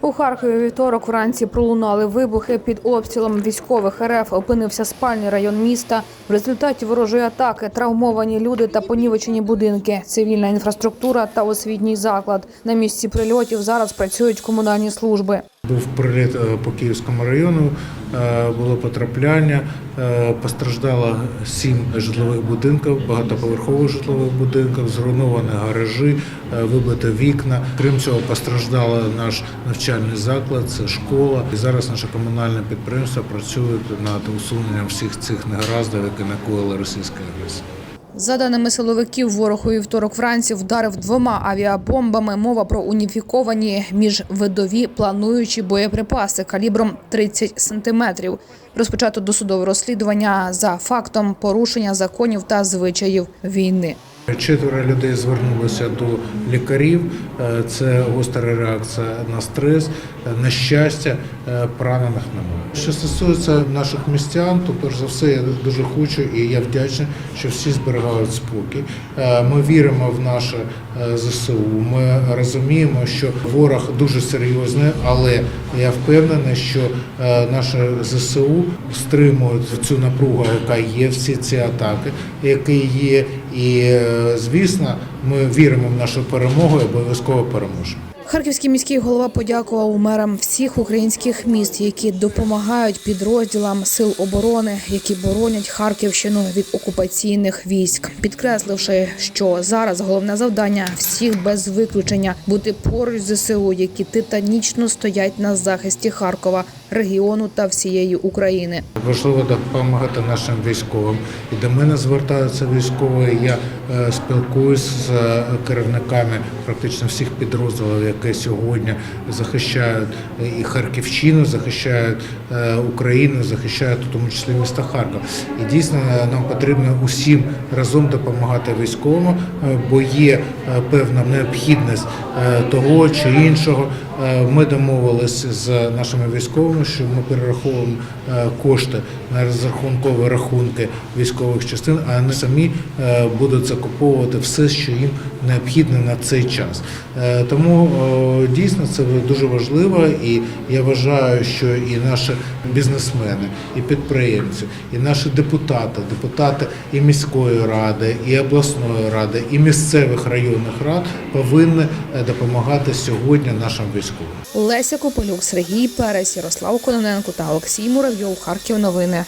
У Харкові вівторок вранці пролунали вибухи під обстрілом військових РФ. Опинився спальний район міста. В результаті ворожої атаки травмовані люди та понівечені будинки, цивільна інфраструктура та освітній заклад. На місці прильотів зараз працюють комунальні служби. Був приліт е, по Київському району, е, було потрапляння, е, постраждало сім житлових будинків, багатоповерхових житлових будинків, зруйновані гаражі, вибито вікна. Крім цього, постраждало наш навчальний заклад, це школа. І зараз наше комунальне підприємство працює над усуненням всіх цих негараздів, які накоїла російська агресія. За даними силовиків, ворог у вівторок вранці вдарив двома авіабомбами. Мова про уніфіковані міжвидові плануючі боєприпаси калібром 30 сантиметрів. Розпочато досудове розслідування за фактом порушення законів та звичаїв війни. Четверо людей звернулися до лікарів. Е, Це гостра реакція на стрес. На щастя, е, поранених немає. Що стосується наших містян, то перш за все я дуже хочу і я вдячний, що всі зберігають спокій. Е, Ми віримо в наше ЗСУ. Ми розуміємо, що ворог дуже серйозний, але я впевнений, що наше ЗСУ стримують цю напругу, яка є, всі ці атаки, які є. І е, звісно, ми віримо в нашу перемогу і обов'язково переможемо. Харківський міський голова подякував мерам всіх українських міст, які допомагають підрозділам сил оборони, які боронять Харківщину від окупаційних військ, підкресливши, що зараз головне завдання всіх без виключення бути поруч з ЗСУ, які титанічно стоять на захисті Харкова, регіону та всієї України. Важливо допомагати нашим військовим. І до мене звертаються військові. Я е, спілкуюсь з е, керівниками практично всіх підрозділів, які сьогодні захищають і Харківщину, захищають е, Україну, захищають у тому числі міста Харків. І дійсно е, нам потрібно усім разом допомагати військовим, е, бо є е, певна необхідність е, того чи іншого. Е, Ми домовились з нашими військовими, що ми перераховуємо е, кошти на розрахункові рахунки військових частин, а вони самі е, будуть закуповувати все, що їм необхідно на цей час. Тому дійсно це дуже важливо, і я вважаю, що і наші бізнесмени, і підприємці, і наші депутати, депутати і міської ради, і обласної ради, і місцевих районних рад повинні допомагати сьогодні нашим військовим. Леся Копилюк, Сергій Перес, Ярослав Кононенко та Олексій Муравйов. Харків новини.